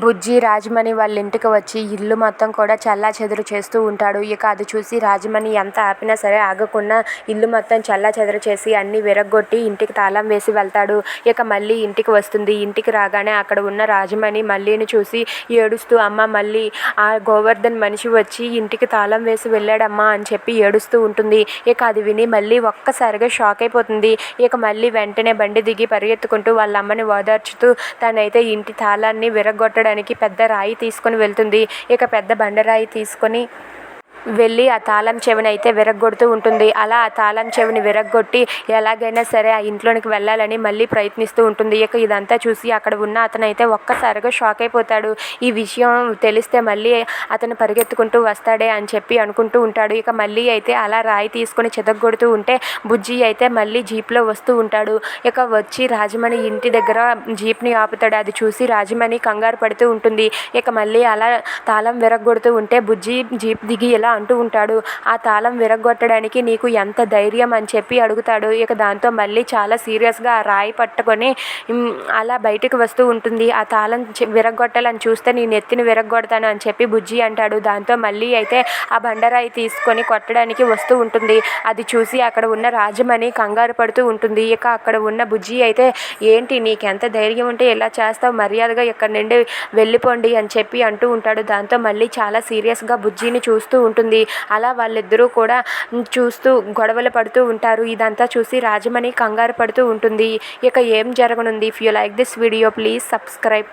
బుజ్జి రాజమణి వాళ్ళ ఇంటికి వచ్చి ఇల్లు మొత్తం కూడా చెల్లాచెదురు చేస్తూ ఉంటాడు. ఇక అది చూసి రాజమణి ఎంత ఆపినా సరే ఆగకుండా ఇల్లు మొత్తం చెల్లాచెదురు చేసి అన్ని విరగ్గొట్టి ఇంటికి తాళం వేసి వెళ్తాడు. ఇక మళ్ళీ ఇంటికి వస్తుంది. ఇంటికి రాగానే అక్కడ ఉన్న రాజమణి మళ్ళీని చూసి ఏడుస్తూ అమ్మ మళ్ళీ ఆ గోవర్ధన్ మనిషి వచ్చి ఇంటికి తాళం వేసి వెళ్ళాడమ్మా అని చెప్పి ఏడుస్తూ ఉంటుంది. ఇక అది విని మళ్ళీ ఒక్కసారిగా షాక్ అయిపోతుంది. ఇక మళ్ళీ వెంటనే బండి దిగి పరిగెత్తుకుంటూ వాళ్ళ అమ్మని ఓదార్చుతూ తనైతే ఇంటి తాళాన్ని విరగొట్టడానికి పెద్ద రాయి తీసుకొని వెళ్తుంది. ఇక పెద్ద బండరాయి తీసుకొని వెళ్ళి ఆ తాళం చెవిని అయితే విరగ్గొడుతూ ఉంటుంది. అలా ఆ తాళం చెవిని విరగ్గొట్టి ఎలాగైనా సరే ఆ ఇంట్లోనికి వెళ్ళాలని మళ్ళీ ప్రయత్నిస్తూ ఉంటుంది. ఇక ఇదంతా చూసి అక్కడ ఉన్న అతను అయితే ఒక్కసారిగా షాక్ అయిపోతాడు. ఈ విషయం తెలిస్తే మళ్ళీ అతను పరిగెత్తుకుంటూ వస్తాడే అని చెప్పి అనుకుంటూ ఉంటాడు. ఇక మళ్ళీ అయితే అలా రాయి తీసుకొని చెదగొడుతూ ఉంటే బుజ్జి అయితే మళ్ళీ జీప్లో వస్తూ ఉంటాడు. ఇక వచ్చి రాజమణి ఇంటి దగ్గర జీప్ని ఆపుతాడు. అది చూసి రాజమణి కంగారు పడుతూ ఉంటుంది. ఇక మళ్ళీ అలా తాళం విరగ్గొడుతూ ఉంటే బుజ్జి జీప్ దిగి ఇలా అంటూ ఉంటాడు. ఆ తాళం విరగొట్టడానికి నీకు ఎంత ధైర్యం? అని చెప్పి అడుగుతాడు. ఇక దాంతో మళ్ళీ చాలా సీరియస్గా ఆ రాయి పట్టుకొని అలా బయటకు వస్తూ ఉంటుంది. ఆ తాళం విరగొట్టాలని చూస్తే నేను ఎత్తిని విరగొడతాను అని చెప్పి బుజ్జి అంటాడు. దాంతో మళ్ళీ అయితే ఆ బండరాయి తీసుకొని కొట్టడానికి వస్తూ ఉంటుంది. అది చూసి అక్కడ ఉన్న రాజమణి కంగారు పడుతూ ఉంటుంది. ఇక అక్కడ ఉన్న బుజ్జి అయితే ఏంటి నీకెంత ధైర్యం ఉంటే ఇలా చేస్తావు? మర్యాదగా ఇక్కడ నుండి వెళ్ళిపోండి అని చెప్పి అంటూ ఉంటాడు. దాంతో మళ్ళీ చాలా సీరియస్గా బుజ్జిని చూస్తూ ఉంటుంది అలా వాళ్ళిద్దరూ కూడా చూస్తూ గొడవలు పడుతూ ఉంటారు. ఇదంతా చూసి రాజమణి కంగారు పడుతూ ఉంటుంది. ఇక ఏం జరగనుంది? If you like this video please subscribe